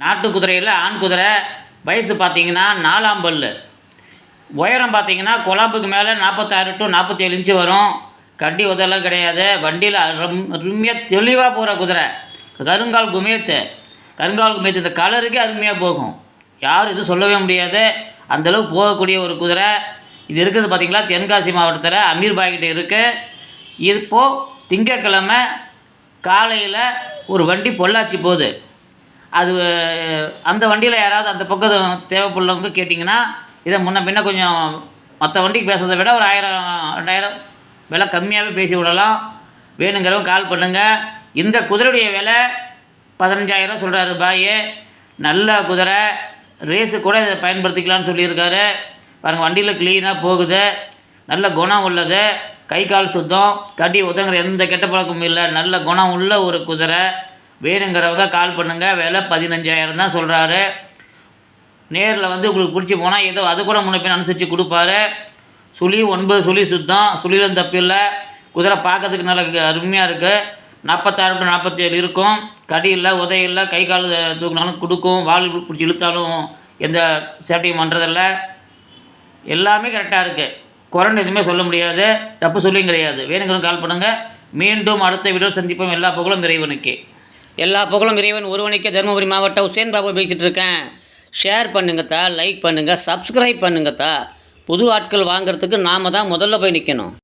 நாட்டு குதிரையில் ஆண் குதிரை வயசு பார்த்தீங்கன்னா நாலாம் பல்லு. உயரம் பார்த்தீங்கன்னா குழாப்புக்கு மேலே நாற்பத்தாறு டு நாற்பத்தேழு இன்ச்சு வரும். கட்டி உதெல்லாம் கிடையாது. வண்டியில் ரம் அருமையாக தெளிவாக போகிற குதிரை. கருங்கால் குமேத்து கருங்கால் குமேத்து இந்த கலருக்கே அருமையாக போகும். யாரும் எதுவும் சொல்லவே முடியாது. அந்தளவுக்கு போகக்கூடிய ஒரு குதிரை. இது இருக்குது பார்த்திங்களா தென்காசி மாவட்டத்தில் அமீர் பாய்கிட்ட இருக்குது இப்போது திங்கக்கிழமை காலையில் ஒரு வண்டி பொள்ளாச்சி போகுது. அது அந்த வண்டியில் யாராவது அந்த பக்கம் தேவைப்படுறவங்க கேட்டிங்கன்னா இதை முன்ன பின்ன கொஞ்சம் மற்ற வண்டிக்கு பேசுறதை விட ஒரு ஆயிரம் ரெண்டாயிரம் விலை கம்மியாகவே பேசி விடலாம். வேணுங்கிறவங்க கால் பண்ணுங்கள் இந்த குதிரையுடைய விலை பதினஞ்சாயிரம் சொல்கிறாரு பாய். நல்ல குதிரை. ரேஸு கூட இதை பயன்படுத்திக்கலாம்னு சொல்லியிருக்காரு. பாருங்கள் வண்டியில் க்ளீனாக போகுது. நல்ல குணம் உள்ளது. கை கால் சுத்தம். கடி உதங்குற எந்த கெட்ட பழக்கமும் இல்லை. நல்ல குணம் உள்ள ஒரு குதிரை. வேணுங்கிறவங்க கால் பண்ணுங்கள் விலை பதினஞ்சாயிரம் தான் சொல்கிறாரு நேரில் வந்து உங்களுக்கு பிடிச்சி போனால் ஏதோ அது கூட முன்னப்பின் அனுசரித்து கொடுப்பாரு. சுழி ஒன்பது சுழி சுத்தம். சுழிலும் தப்பில்லை குதிரை பார்க்கறதுக்கு நல்ல அருமையாக இருக்குது நாற்பத்தாறு டு நாற்பத்தேழு இருக்கும். கடி இல்லை உதவி இல்லை கை கால் தூக்கினாலும் கொடுக்கும். வால் பிடிச்சி இழுத்தாலும் எந்த சேட்டையும் பண்ணுறதில்ல எல்லாமே கரெக்டாக இருக்குது குறைன்னு எதுவுமே சொல்ல முடியாது. தப்பு சொல்லியும் கிடையாது. வேணுங்கிறவங்க கால் பண்ணுங்கள் மீண்டும் அடுத்த வீடியோ சந்திப்போம். எல்லா புகழும் இறைவனுக்கே. எல்லா புகழும் இறைவன் ஒருவனுக்கே தருமபுரி மாவட்டம் உசேன் பாபு பேசிகிட்டு இருக்கேன் ஷேர் பண்ணுங்கத்தா லைக் பண்ணுங்கள் சப்ஸ்கிரைப் பண்ணுங்கத்தா. புது ஆட்கள் வாங்குறதுக்கு நாம தான் முதல்ல போய் நிற்கணும்